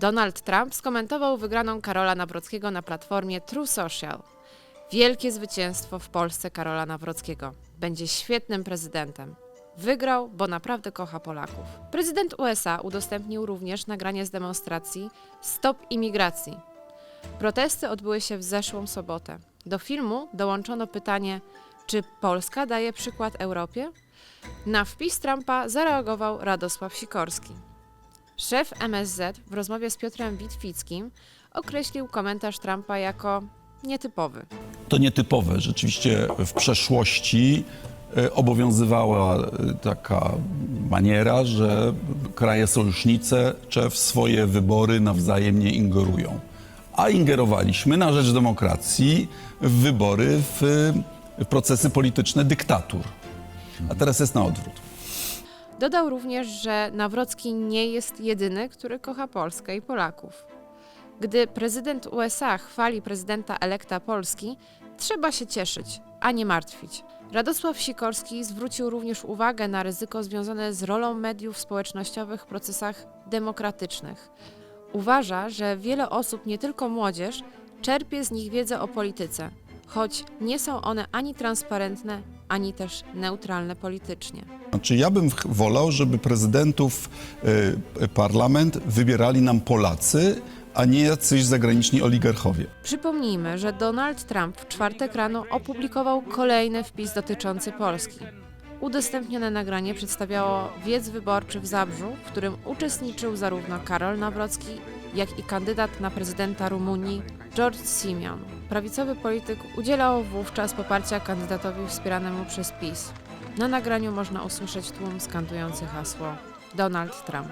Donald Trump skomentował wygraną Karola Nawrockiego na platformie True Social. Wielkie zwycięstwo w Polsce Karola Nawrockiego. Będzie świetnym prezydentem. Wygrał, bo naprawdę kocha Polaków. Prezydent USA udostępnił również nagranie z demonstracji Stop Imigracji. Protesty odbyły się w zeszłą sobotę. Do filmu dołączono pytanie, czy Polska daje przykład Europie? Na wpis Trumpa zareagował Radosław Sikorski. Szef MSZ w rozmowie z Piotrem Witwickim określił komentarz Trumpa jako nietypowy. To nietypowe. Rzeczywiście w przeszłości e, obowiązywała e, taka maniera, że kraje sojusznice w swoje wybory nawzajem nie ingerują. A ingerowaliśmy na rzecz demokracji w wybory, w procesy polityczne dyktatur. A teraz jest na odwrót. Dodał również, że Nawrocki nie jest jedyny, który kocha Polskę i Polaków. Gdy prezydent USA chwali prezydenta elekta Polski, trzeba się cieszyć, a nie martwić. Radosław Sikorski zwrócił również uwagę na ryzyko związane z rolą mediów społecznościowych w procesach demokratycznych. Uważa, że wiele osób, nie tylko młodzież, czerpie z nich wiedzę o polityce, choć nie są one ani transparentne, ani też neutralne politycznie. Znaczy, ja bym wolał, żeby prezydentów y, parlament wybierali nam Polacy, a nie jacyś zagraniczni oligarchowie. Przypomnijmy, że Donald Trump w czwartek rano opublikował kolejny wpis dotyczący Polski. Udostępnione nagranie przedstawiało wiec wyborczy w Zabrzu, w którym uczestniczył zarówno Karol Nawrocki, jak i kandydat na prezydenta Rumunii George Simeon. Prawicowy polityk udzielał wówczas poparcia kandydatowi wspieranemu przez PiS. Na nagraniu można usłyszeć tłum skandujący hasło Donald Trump.